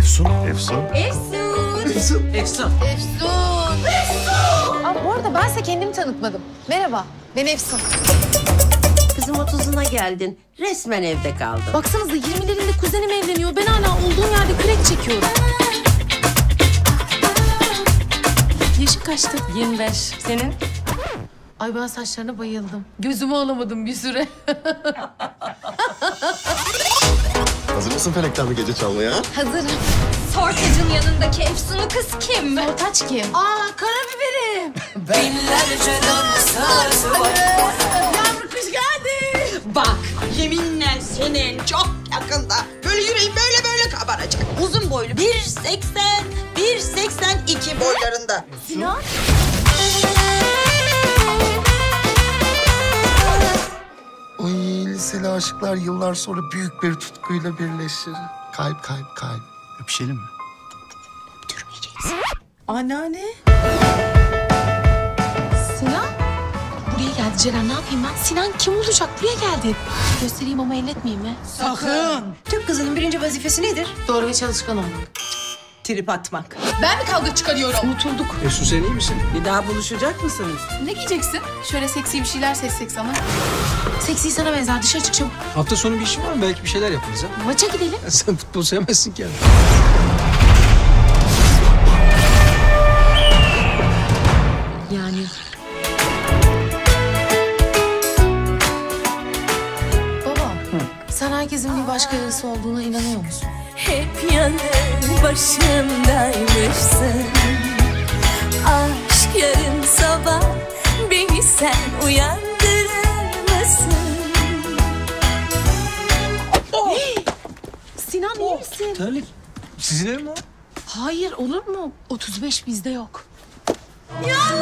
Efsun. Efsun. Efsun. Efsun. Aa, bu arada ben size kendimi tanıtmadım. Merhaba, ben Efsun. Kızım otuzuna geldin. Resmen evde kaldın. Baksanıza 20'lerinde kuzenim evleniyor. Ben hala olduğum yerde krek çekiyorum. Yaşı kaçtı? 25. Senin? Ay ben saçlarına bayıldım. Gözümü alamadım bir süre. Mısın Felek'ten bir gece çalmaya? Hazırım. Sortacın yanındaki Efsun'u kız kim? Ortaç kim? Aa karabiberim. Yavru kuş geldi. Bak yeminle senin çok yakında böyle yüreğin böyle böyle kabaracak. Uzun boylu 1.80, 1.82 boylarında. Sinan. Liseli aşıklar yıllar sonra büyük bir tutkuyla birleşir. Kalp kalp kalp. Öpüşelim mi? Anneanne. Sinan. Buraya geldi Ceren ne yapayım ben? Sinan kim olacak? Buraya geldi. Göstereyim ama elletmeyeyim mi? Sakın. Türk kızının birinci vazifesi nedir? Doğru ve çalışkan olmak. Trip atmak. Ben mi kavga çıkarıyorum? Unutulduk. Efsun sen iyi misin? Bir daha buluşacak mısınız? Ne giyeceksin? Şöyle seksi bir şeyler seçsek sana. Seksi sana benzer. Dışarı çık çabuk. Hafta sonu bir işin var mı? Belki bir şeyler yaparız ha. Maça gidelim. Sen futbol sevmezsin ki yani. Yani. Baba, sen herkesin bir başka yarısı olduğuna inanıyor musun? Hep yanı başımdaymışsın Aşk yarın sabah beni sen uyandırır mısın? Sinan iyi misin? Terlik. Sizin ev mi o? Hayır olur mu? 35 bizde yok. Yalnızım